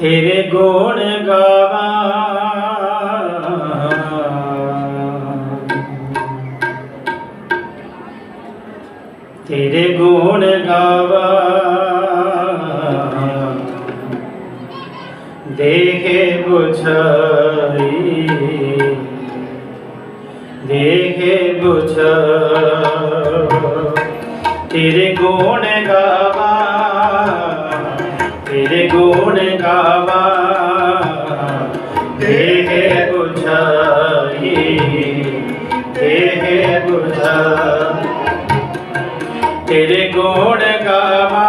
ਤੇਰੇ ਗੁਣ ਗਾਵਾਂ। ਤੇਰੇ ਗੁਣ ਗਾਵਾਂ। ਦੇਖੇ ਬੁਝਾਈ ਦੇਖੇ ਬੁਝ ਤੇਰੇ ਗੁਣ ਗਾਵਾ। ਤੇਰੇ ਗੁਣ ਗਾਵਾ। ਦੇਖੇ ਬੁਝਾਈ ਦੇਖੇ ਬੁਝਾ ਤੇਰੇ ਗੁਣ ਗਾਵਾ,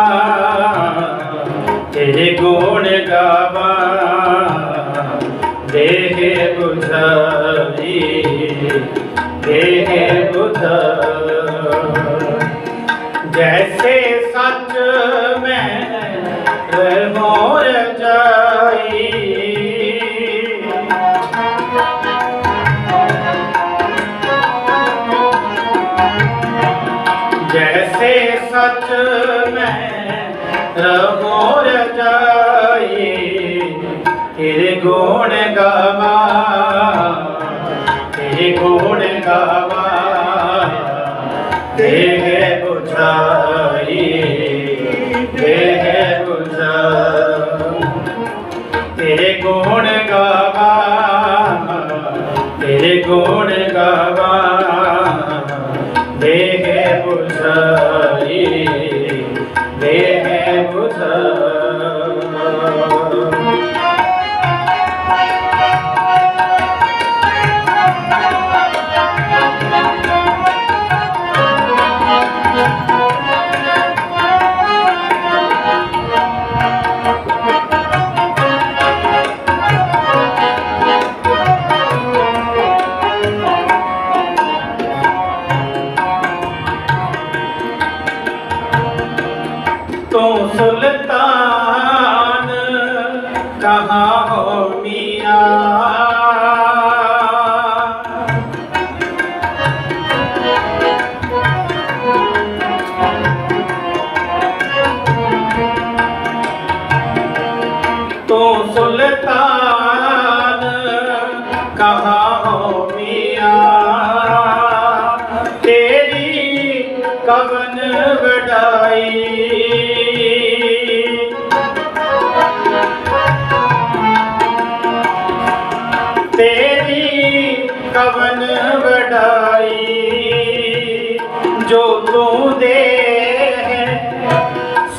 ਤੇਰੇ ਗੁਣ ਗਾਵਾ। ਦੇਹ ਬੁਝਾਈ, ਦੇਹ ਰਹਿਮੋਰ ਜਾਈ। ਜੈਸੇ ਸੱਚ ਮੈਂ ਰਹੋ ਰਜਾਈ ਤੇਰੇ ਗੁਣ ਗਾਵਾ ਤੂੰ ਸੁਲਤਾਨ ਕਹਾਂ ਹੋ ਮੀਆਂ ਤੂੰ ਸੁਲਤਾਨ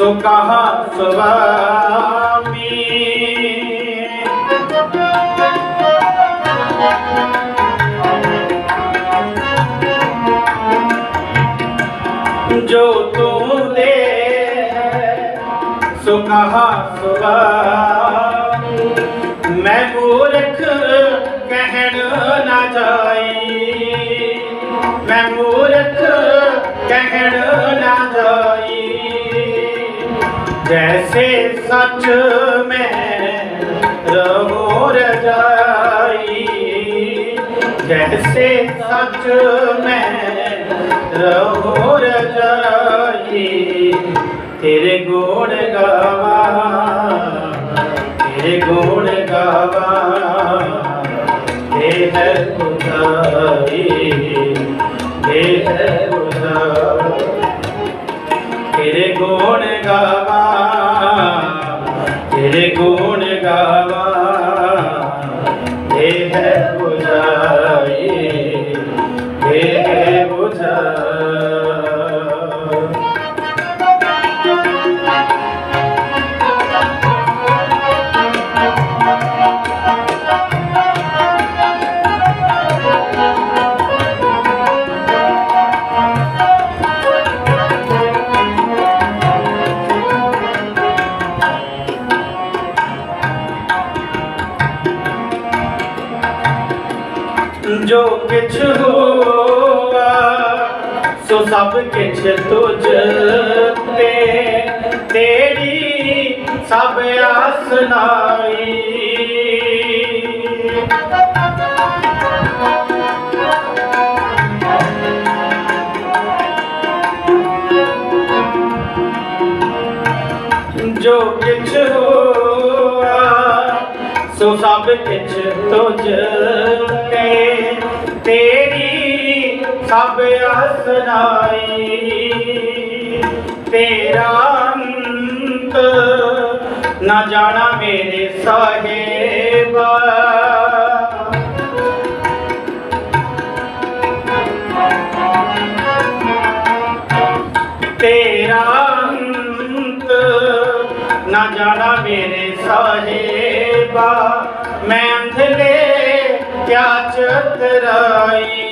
ਸੋ ਕਹਾ ਸੁਆਮੀ ਜੋ ਤੂੰ ਦੇ ਸੋ ਕਹਾ ਸੁਭਾ ਮੈਂ ਮੂਰਖ ਕਹਿਣ ਨਾ ਜਾਈ। ਮੈਂ ਮੂਰਖ ਕਹਿਣ ਜੈਸੇ ਸੱਚ ਮੈਂ ਰਹੋ ਰਜਾਈ ਜੈਸੇ ਸੱਚ ਮੈਂ ਰਹੋ ਰਜਾਈ ਤੇਰੇ ਗੁਣ ਗਾਵਾ ਤੇਰੇ ਗੁਣ ਗਾਵਾ ਦੇਹ ਉਤਾਈ ਦੇਹ ਉਤਾਈ ਤੇਰੇ ਗੁਣ ਗਾਵਾ ਤੇਰੇ ਗੁਣ ਗਾਵਾ। ਜੋ ਕਿਛ ਹੋਆ ਸੋ ਸਭ ਕਿਛ ਤੁਝ ਤੇ ਤੇਰੀ ਸਭ ਆਸਨਾਈ ਜੋ ਕਿਛ ਹੋਆ ਸੋ ਸਭ ਕਿਛ ਤੁਝ ਤੇ ਸਭ ਅਸਨਾਈ ਤੇਰਾ ਅੰਤ ਨਾ ਜਾਣਾ ਮੇਰੇ ਸਾਹਿਬਾ। ਤੇਰਾ ਅੰਤ ਨਾ ਜਾਣਾ ਮੇਰੇ ਸਾਹਿਬਾ। ਮੈਂ ਅੰਧਲੇ ਕਿਆ ਚਤਰਾਈ?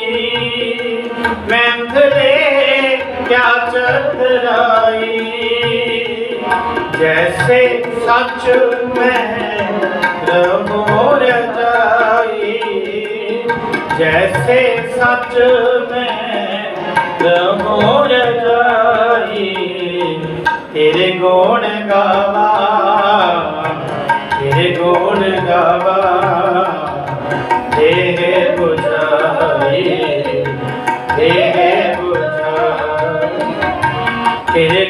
ਚਤਰਾਈ ਜੈਸੇ ਸੱਚ ਮੈਂ ਰਹੋ ਰਜਾਈ ਜੈਸੇ ਸੱਚ ਮੈਂ ਰਹੋ ਰਜਾਈ ਤੇਰੇ ਗੁਣ ਗਾਵਾ ਤੇਰੇ ਗੁਣ ਗਾਵਾ ਬੁਝਾਈ ਦੇਹ ਬੁਝਾਈ ਤੇਰੇ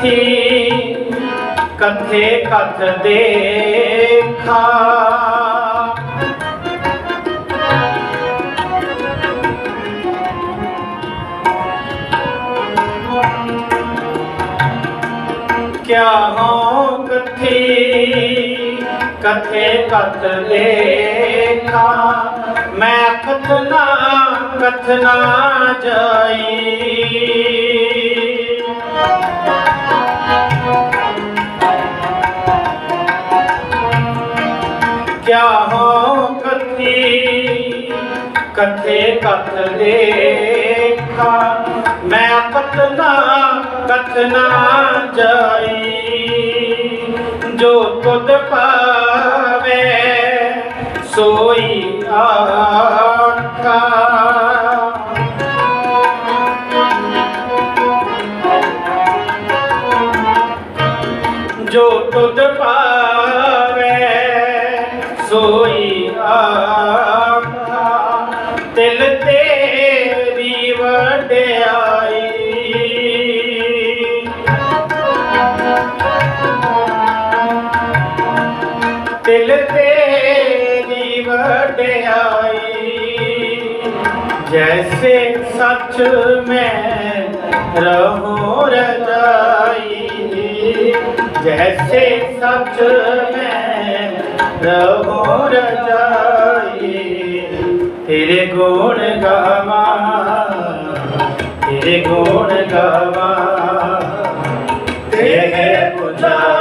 ਹੋ ਕਥੇ ਕਥ ਦੇਖਾ। ਕਿਆ ਹੋ ਕਥੀ? ਕਥੇ ਕਥ ਦੇਖਾ। ਮੈਂ ਕਥਨਾ ਕਥਨਾ ਜਾਈ। ਕਥੇ ਕਥ ਦੇਖਾ ਮੈਂ ਕਥਨਾ ਕਥਨਾ ਜਾਈ। ਜੋ ਤੁਧ ਪਾਵੇ, ਸੋਈ ਆਖਾ। ਜੋ ਤੁਧ ਪਾਵੇ, ਸੋਈ ਆਖਾ। ਜੈਸੇ ਸੱਚ ਮੈਂ ਰਹੋ ਰਜਾਈ ਜੈਸੇ ਸੱਚ ਮੈਂ ਰਹੋ ਰਜਾਈ ਤੇਰੇ ਗੁਣ ਗਾਵਾ ਤੇਰੇ ਗੁਣ ਗਾਵਾ ਤੇਰੇ ਪੁਜਾਈ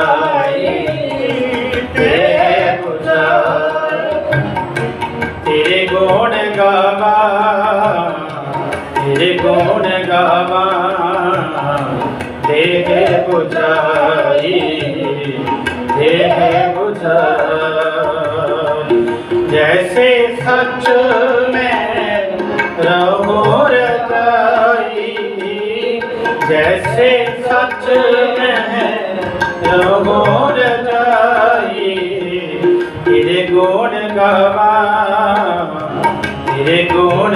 ਗੁਣ ਗਾਵਾ? ਦੇਹ ਪੁਜਾਈ ਦੇਹ ਬੁਝਾਈ ਜੈਸੇ ਸੱਚ ਮੈਂ ਰਹੋ ਰਜਾਈ, ਜੈਸੇ ਸੱਚ ਮੈਂ ਰਹੋ ਰਜਾਈ। ਤੇਰੇ ਗੁਣ ਗਾਵਾ, ਤੇਰੇ ਗੁਣ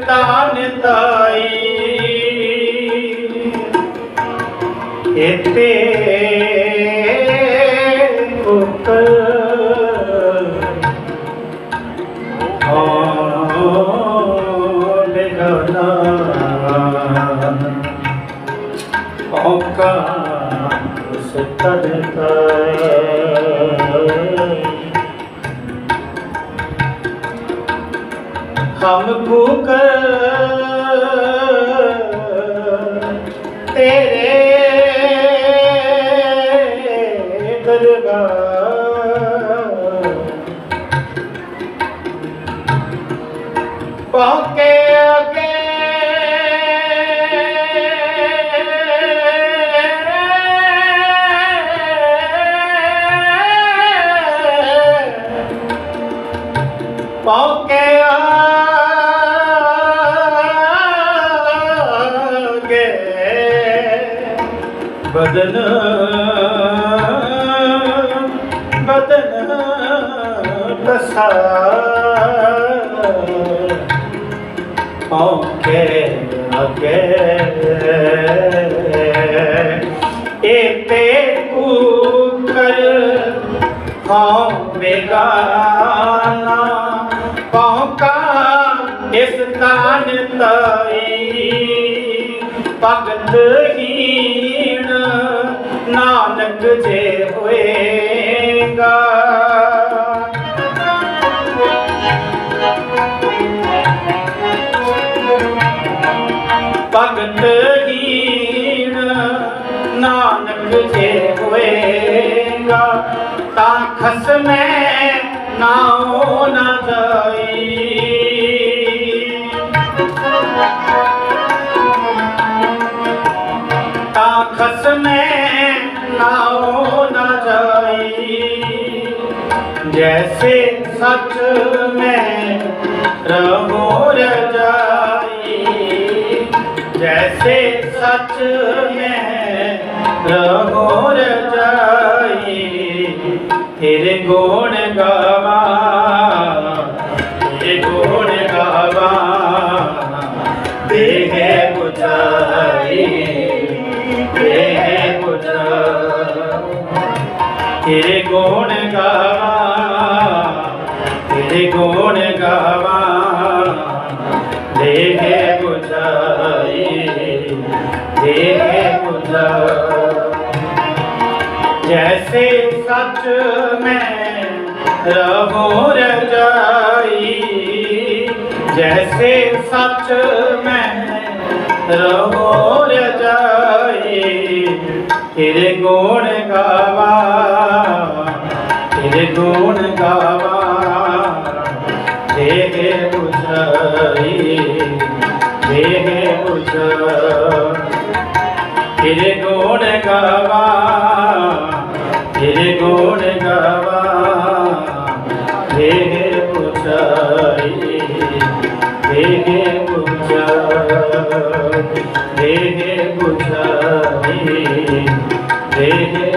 ਤਾਨ ਤਾਈ ਇਤੇ ਉਕਲ ਹੋਲੇ ਗਨਾ ਔਕਾ ਹਮ ਭੂਕਰ ਤੇਰੇ ਦਰਬਾਰ ਪਹੁੰਚੇ ਅਗੇ। ਪਹੁੰਚੇ ਕਸਾ ਪਹੁੰਚੇ ਅਗੇ ਇਤੇ ਕੂਕਰ ਹਾਂ ਬੇਗਾਨਾ ਪਹੁੰਕਾ ਇਸ ਤਾਨ ਤਈ, ਭਗਤ ਹੀਣ ਨਾਨਕ ਜੇ ਭਗਤ ਹੀਣ ਨਾਨਕ ਜੇ ਹੋਏਗਾ ਤਾਂ ਖਸਮੈ ਨਾਉ ਨਾ ਜਾਈ। ਤਾਂ ਖਸਮੈ ਨਾਉ ਨਾ ਜਾਈ। ਜੈਸੇ ਸੱਚ ਮੈਂ ਰਹੋ ਸੱਚ ਮੈਂ ਰਹੋ ਰਜਾਈ ਤੇਰੇ ਗੁਣ ਗਾਵਾ ਜੈਸੇ ਸੱਚ ਮੈਂ ਰਹੋ ਰਜਾਈ। ਜੈਸੇ ਸੱਚ ਮੈਂ ਰਹੋ ਰਜਾਈ। ਤੇਰੇ ਗੁਣ ਗਾਵਾ, ਤੇਰੇ ਗੁਣ ਗਾਵਾ ਦੇਹ ਬੁਝਾਈ ਦੇਹ ਬੁਝਾਈ ਤੇਰੇ ਗੁਣ ਗਾਵਾ। ਤੇਰੇ ਗੁਣ ਗਾਵਾ ਦੇਹ ਪੁਛਾਈ। ਦੇਹ ਪੁਛਾਈ ਦੇਹ ਪੁਛਾਈ। ਦੇਹ